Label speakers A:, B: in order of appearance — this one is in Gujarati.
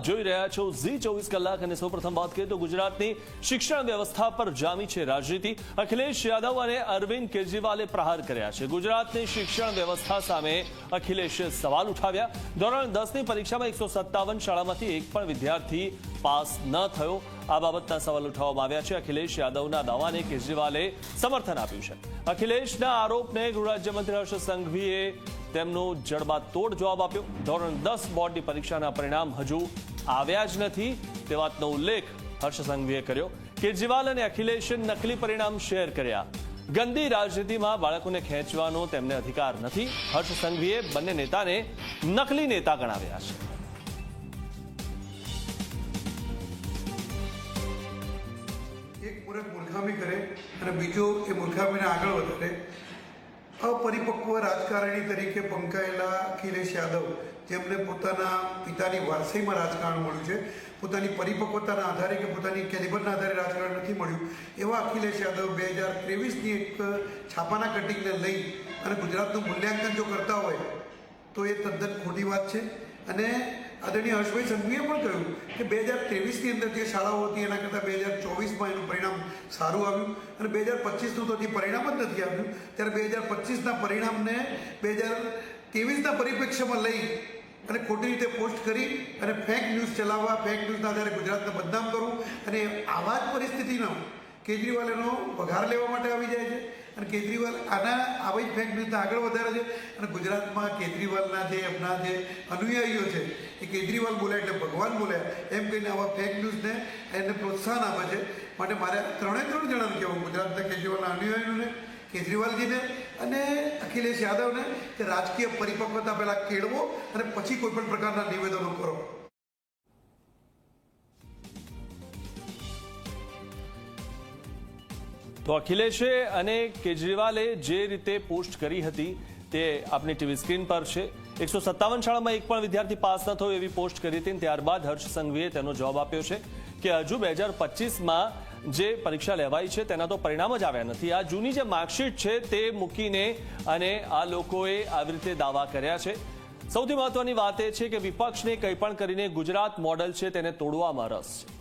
A: આપ જોઈ રહ્યા છો ઝી ચોવીસ કલાક અને સૌપ્રથમ વાત કરીએ તો ગુજરાતની શિક્ષણ વ્યવસ્થા પર જામી છે રાજનીતિ. અખિલેશ યાદવ અને અરવિંદ કેજરીવાલે પ્રહાર કર્યા છે. ગુજરાતની શિક્ષણ વ્યવસ્થા સામે અખિલેશે સવાલ ઉઠાવ્યા. ધોરણ દસની પરીક્ષામાં એકસો શાળામાંથી એક પણ વિદ્યાર્થી પાસ ન થયો. આ બાબતના સવાલ ઉઠાવવામાં આવ્યા છે. અખિલેશ યાદવના દાવાને કેજરીવાલે સમર્થન આપ્યું છે. અખિલેશના આરોપને ગૃહરાજ્યમંત્રી હર્ષ સંઘવીએ તેમનો જડબાતોડ જવાબ આપ્યો. ધોરણ દસ બોર્ડની પરીક્ષાના પરિણામ હજુ આવ્યા જ નથી. તે વાતનો ઉલ્લેખ હર્ષ સંઘવીએ કર્યો. કેજરીવાલ અને અખિલેશે નકલી પરિણામ શેર કર્યા. ગંદી રાજનીતિમાં બાળકોને ખેંચવાનો તેમને અધિકાર નથી. હર્ષ સંઘવીએ બંને નેતાને નકલી નેતા ગણાવ્યા છે.
B: મૂર્ખ મૂર્ખામી કરે અને બીજો એ મૂર્ખામીને આગળ વધારે. અપરિપક્વ રાજકારણી તરીકે પંકાયેલા અખિલેશ યાદવ, જેમને પોતાના પિતાની વારસાઈમાં રાજકારણ મળ્યું છે, પોતાની પરિપક્વતાના આધારે કે પોતાની કેલિબરના આધારે રાજકારણ નથી મળ્યું, એવા અખિલેશ યાદવ બે હજાર ત્રેવીસની એક છાપાના કટિંગને લઈ અને ગુજરાતનું મૂલ્યાંકન જો કરતા હોય, તો એ તદ્દન ખોટી વાત છે. અને આદરણીય હર્ષભાઈ સંઘવીએ પણ કહ્યું કે બે હજાર ત્રેવીસની અંદર જે શાળાઓ હતી, એના કરતાં બે હજાર ચોવીસમાં એનું પરિણામ સારું આવ્યું અને બે હજાર પચીસનું તો હજી પરિણામ જ નથી આવ્યું. ત્યારે બે હજાર પચીસના પરિણામને બે હજાર ત્રેવીસના પરિપ્રેક્ષ્યમાં લઈ અને ખોટી રીતે પોસ્ટ કરી અને ફેક ન્યૂઝ ચલાવવા ફેક ન્યૂઝના આધારે ગુજરાતને બદનામ કરવું અને આવા જ પરિસ્થિતિનો કેજરીવાલ એનો પગાર લેવા માટે આવી જાય અને કેજરીવાલ આના આવી જ ફેંક ન્યૂઝને આગળ વધારે છે. અને ગુજરાતમાં કેજરીવાલના જે, એમના જે અનુયાયીઓ છે, એ કેજરીવાલ બોલ્યા એટલે ભગવાન બોલ્યા એમ કહીને આવા ફેક ન્યૂઝને એને પ્રોત્સાહન આપે છે. માટે મારે ત્રણે ત્રણ જણાને કહેવું, ગુજરાતના કેજરીવાલના અનુયાયીઓને, કેજરીવાલજીને અને અખિલેશ યાદવને કે રાજકીય પરિપક્વતા પહેલાં કેળવો અને પછી કોઈપણ પ્રકારના નિવેદનો કરો.
A: તો અખિલેશે અને કેજરીવાલે જે રીતે પોસ્ટ કરી હતી તે આપની ટીવી સ્ક્રીન પર છે. એકસો સત્તાવન શાળામાં એક પણ વિદ્યાર્થી પાસ ન થયો એવી પોસ્ટ કરી હતી ત્યારબાદ હર્ષ સંઘવીએ તેનો જવાબ આપ્યો છે કે હજુ બે હજાર પચીસમાં જે પરીક્ષા લેવાઈ છે તેના તો પરિણામ જ આવ્યા નથી. આ જૂની જે માર્કશીટ છે તે મૂકીને અને આ લોકોએ આવી રીતે દાવા કર્યા છે. સૌથી મહત્વની વાત એ છે કે વિપક્ષને કંઈ પણ કરીને ગુજરાત મોડલ છે તેને તોડવામાં રસ છે.